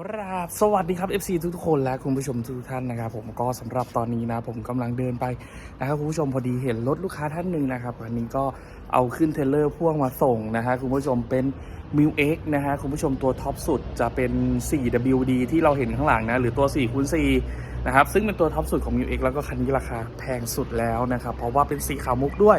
กราบสวัสดีครับ FC ทุกๆคนและคุณผู้ชมทุกท่านนะครับ ผมก็สำหรับตอนนี้นะ ผมกำลังเดินไปนะครับคุณผู้ชมพอดีเห็นรถลูกค้าท่านหนึ่งนะครับวันนี้ก็เอาขึ้นเทรลเลอร์พ่วงมาส่งนะฮะคุณผู้ชมเป็น m ิ X นะฮะคุณผู้ชมตัวท็อปสุดจะเป็น 4WD ที่เราเห็นข้างหลังนะ หรือตัว4คูณ4นะครับ ซึ่งเป็นตัวท็อปสุดของ m ิ X แล้วก็คันนี้ราคาแพงสุดแล้วนะครับ เพราะว่าเป็นสีขาวมุกด้วย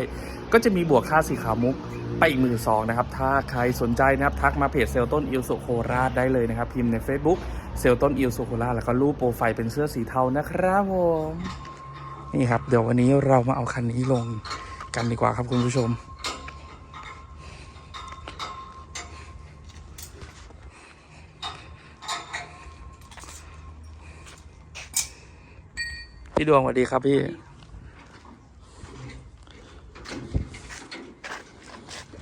ก็จะมีบวกค่าสีขาวมุกไปอีกหมื่นสองนะครับ ถ้าใครสนใจนะครับทักมาเพจเซลต้นอิลสุโคราชได้เลยนะครับ พิมพ์ใน Facebook เซลต้นอิลสุโคราชแล้วก็รูปโปรไฟล์เป็นเสื้อสีเทานะครับผมนี่ครับเดี๋ยววันนี้เรามาเอาคันนี้ลงกันดีกว่าครับคุณผู้ชม พี่ดวงสวัสดีครับพี่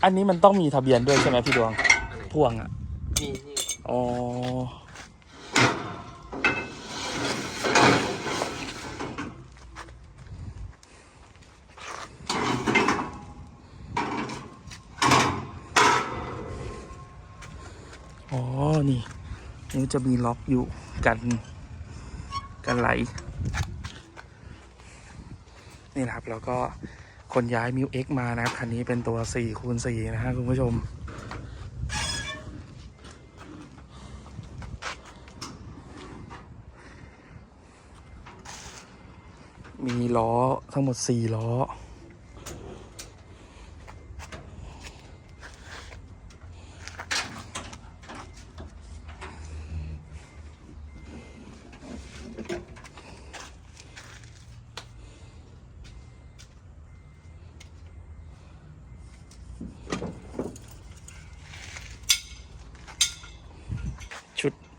อันนี้มันต้องมีทะเบียนด้วยใช่ไหมพี่ดวงอะไรพ่วงอะนี่นี่อ๋ออ๋อ นี่ นี่จะมีล็อกอยู่กัน กันไหล นี่นะครับแล้วก็คนย้ายมิวเอ็กมานะครับคันนี้เป็นตัว4คูณ4นะฮะคุณผู้ชมมีล้อทั้งหมด 4 ล้อ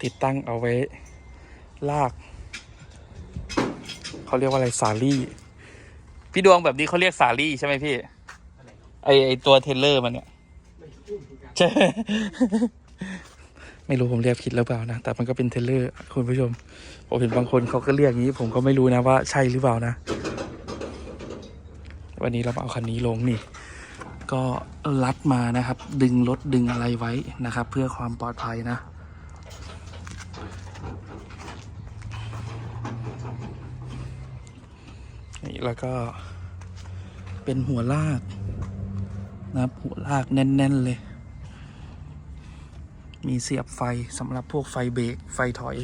ติดตั้งเอาไว้ลาก เขาเรียกว่าอะไรสาลี่ พี่ดวงแบบนี้เขาเรียกสาลี่ใช่ไหมพี่อะไรครับไอไอตัวเทรลเลอร์มันเนี่ยไม่รู้เหมือนกันใช่ไม่รู้ผมเรียกผิดหรือเปล่านะ แต่มันก็เป็นเทรลเลอร์คุณผู้ชม ผมเห็นบางคนเขาก็เรียกอย่างนี้ ผมก็ไม่รู้นะว่าใช่หรือเปล่านะ วันนี้เรามาเอาคันนี้ลงนี่ ก็รัดมานะครับ ดึงรถดึงอะไรไว้นะครับ เพื่อความปลอดภัยนะ นี่แล้วก็เป็นหัวลากนะครับ หัวลากแน่น ๆ เลย มีเสียบไฟสำหรับพวกไฟเบรกไฟถอย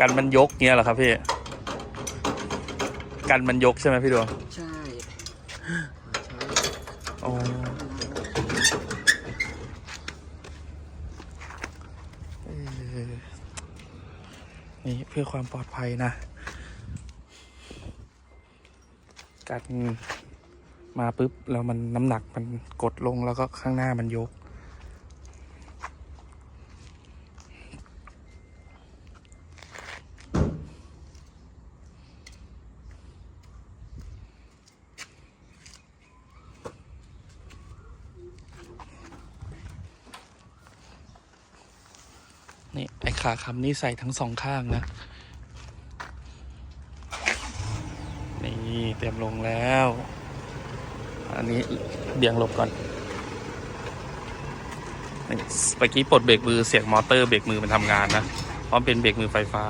กันมันยกเงี้ยเหรอครับพี่ กันมันยกใช่ไหมพี่ดวงใช่ใช่อ๋อเออนี่เพื่อความปลอดภัยนะ กันมาปุ๊บแล้วมันน้ำหนักมันกดลงแล้วก็ข้างหน้ามันยก นี่ไอ้ขาคำนี่ใส่ทั้งสองข้างนะ นี่เตรียมลงแล้ว อันนี้เบี่ยงหลบก่อนเมื่อกี้ปลดเบรกมือเสียงมอเตอร์เบรกมือมันทำงานนะ เพราะมันเป็นเบรกมือไฟฟ้า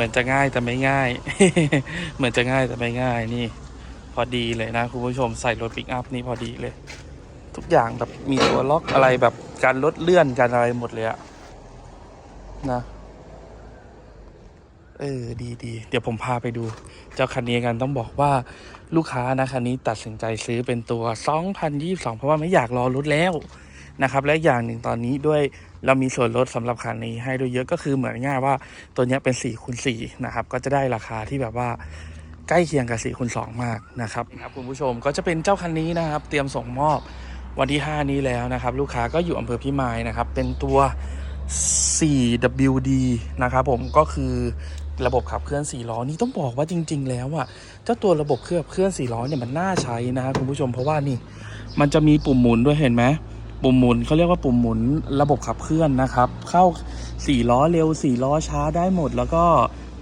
มือนจะง่ายแต่ไม่ง่าย เหมือนจะง่ายแต่ไม่ง่ายนี่ พอดีเลยนะคุณผู้ชมใส่รถปิกอัพนี่พอดีเลย ทุกอย่างแบบมีตัวล็อกอะไรแบบการลดเลื่อนการอะไรหมดเลยอะนะเออดีดีเดี๋ยวผมพาไปดู เจ้าคันนี้กันต้องบอกว่าลูกค้านะคันนี้ตัดสินใจซื้อเป็นตัว 2022 เพราะว่าไม่อยากรอรถแล้วนะครับ และอย่างหนึ่งตอนนี้ด้วย เรามีส่วนลดสำหรับคันนี้ให้ด้วยเยอะก็คือเหมือนง่ายว่าตัวนี้เป็น4คูณ4นะครับ ก็จะได้ราคาที่แบบว่าใกล้เคียงกับ4คูณ2มากนะครับครับคุณผู้ชมก็จะเป็นเจ้าคันนี้นะครับ เตรียมส่งมอบวันที่ 5 นี้แล้วนะครับ ลูกค้าก็อยู่อำเภอพิมายนะครับ เป็นตัว 4WD นะครับผมก็คือระบบขับเคลื่อน4ล้อนี่ต้องบอกว่าจริง ๆ แล้วอะเจ้าตัวระบบเครื่องเคลื่อน4ล้อเนี่ยมันน่าใช้นะครับคุณผู้ชมเพราะว่านี่ มันจะมีปุ่มหมุนด้วยเห็นไหม ปุ่มหมุนเขาเรียกว่าปุ่มหมุนระบบขับเคลื่อนนะครับ เข้าสี่ล้อเร็วสี่ล้อช้าได้หมด แล้วก็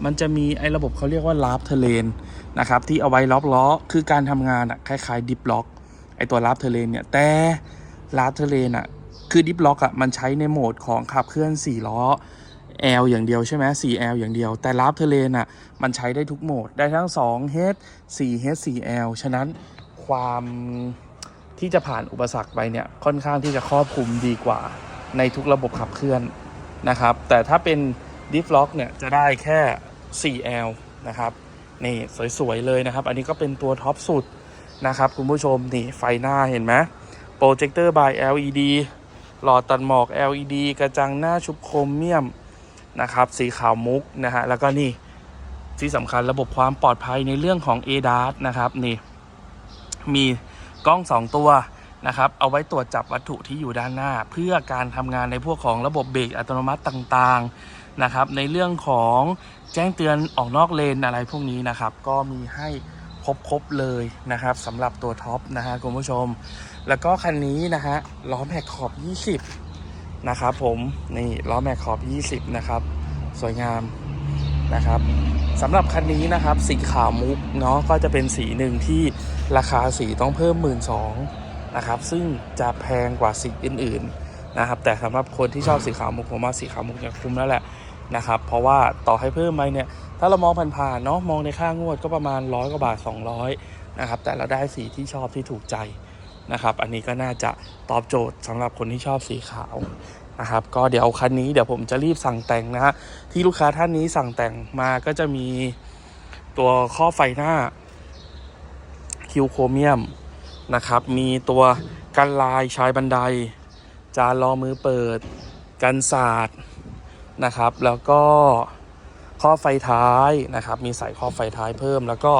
มันจะมีไอ้ระบบเขาเรียกว่าลาฟเทเลนนะครับที่เอาไว้ล็อกล้อคือการทำงานอะคล้ายๆดิฟล็อกไอตัวลาฟเทเลนเนี่ยแต่ลาฟเทเลนอะคือดิฟล็อกอะมันใช้ในโหมดของขับเคลื่อนสี่ล้อ L อย่างเดียวใช่ไหม 4L อย่างเดียว แต่ลาฟเทเลนอะ มันใช้ได้ทุกโหมด ได้ทั้ง 2H 4H 4L ฉะนั้นความ ที่จะผ่านอุปสรรคไปเนี่ยค่อนข้างที่จะครอบคลุมดีกว่าในทุกระบบขับเคลื่อนนะครับ แต่ถ้าเป็นดิฟล็อกเนี่ยจะได้แค่ 4L นะครับนี่สวย ๆ เลยนะครับ อันนี้ก็เป็นตัวท็อปสุดนะครับ คุณผู้ชมนี่ไฟหน้าเห็นไหมโปรเจคเตอร์บาย LED หลอดตัดหมอก LED กระจังหน้าชุบโครเมียมนะครับ สีขาวมุกนะฮะแล้วก็นี่ที่สำคัญระบบความปลอดภัยในเรื่องของ ADAS นะครับนี่มี กล้อง 2 ตัวนะครับเอาไว้ตรวจจับวัตถุที่อยู่ด้านหน้า เพื่อการทำงานในพวกของระบบเบรกอัตโนมัติต่างๆนะครับ ในเรื่องของแจ้งเตือนออกนอกเลนอะไรพวกนี้นะครับ ก็มีให้ครบๆเลยนะครับสำหรับตัวท็อปนะฮะคุณผู้ชม แล้วก็คันนี้นะฮะล้อแม็กขอบ 20 นะครับผมนี่ล้อแม็กขอบ 20 นะครับ สวยงาม นะครับสำหรับคันนี้นะครับสีขาวมุกเนาะก็จะเป็นสีหนึ่งที่ราคาสีต้องเพิ่ม 1 2ื่นนะครับซึ่งจะแพงกว่าสีอื่นๆนะครับแต่สำหรับคนที่ชอบสีขาวมุกผมว่าสีขาวมุกเนี่ยคุ้มแล้วแหละนะครับเพราะว่าต่อให้เพิ่มไปเนี่ยถ้าเรามองผ่านๆเนาะมองในค่างวดก็ประมาณร้อยกว่าบาท 200นะครับแต่เราได้สีที่ชอบที่ถูกใจนะครับอันนี้ก็น่าจะตอบโจทย์สำหรับคนที่ชอบสีขาว นะครับก็เดี๋ยวคันนี้เดี๋ยวผมจะรีบสั่งแต่งนะฮะที่ลูกค้าท่านนี้สั่งแต่งมาก็จะมีตัวข้อไฟหน้าคิวโครเมียมนะครับ มีตัวกันลายชายบันได จานรอมือเปิด กันศาสตร์นะครับ แล้วก็ข้อไฟท้ายนะครับ มีใส่ข้อไฟท้ายเพิ่ม แล้วก็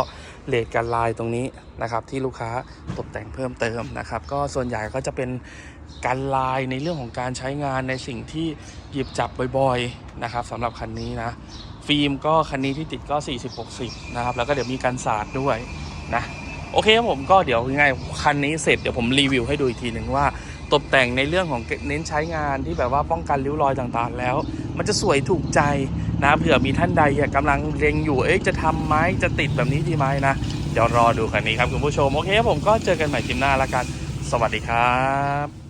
เลดกันลายตรงนี้ นะครับที่ลูกค้าตกแต่งเพิ่มเติมนะครับ ก็ส่วนใหญ่ก็จะเป็นการลายในเรื่องของการใช้งานในสิ่งที่หยิบจับบ่อยๆนะครับสำหรับคันนี้นะฟิล์มก็คันนี้ที่ติดก็ 40-60 นะครับ แล้วก็เดี๋ยวมีกันศาสตร์ด้วยนะโอเคครับผมก็เดี๋ยวยังไงคันนี้เสร็จเดี๋ยวผมรีวิวให้ดูอีกทีหนึ่งว่า ตกแต่งในเรื่องของเน้นใช้งานที่แบบว่าป้องกันริ้วรอยต่างๆ แล้ว มันจะสวยถูกใจนะเผื่อมีท่านใดอะกำลังเล็งอยู่เอ๊ะจะทำไหมจะติดแบบนี้ดีไหมนะ เดี๋ยวรอดูคันนี้ครับคุณผู้ชม โอเคผมก็เจอกันใหม่คลิปหน้าแล้วกัน สวัสดีครับ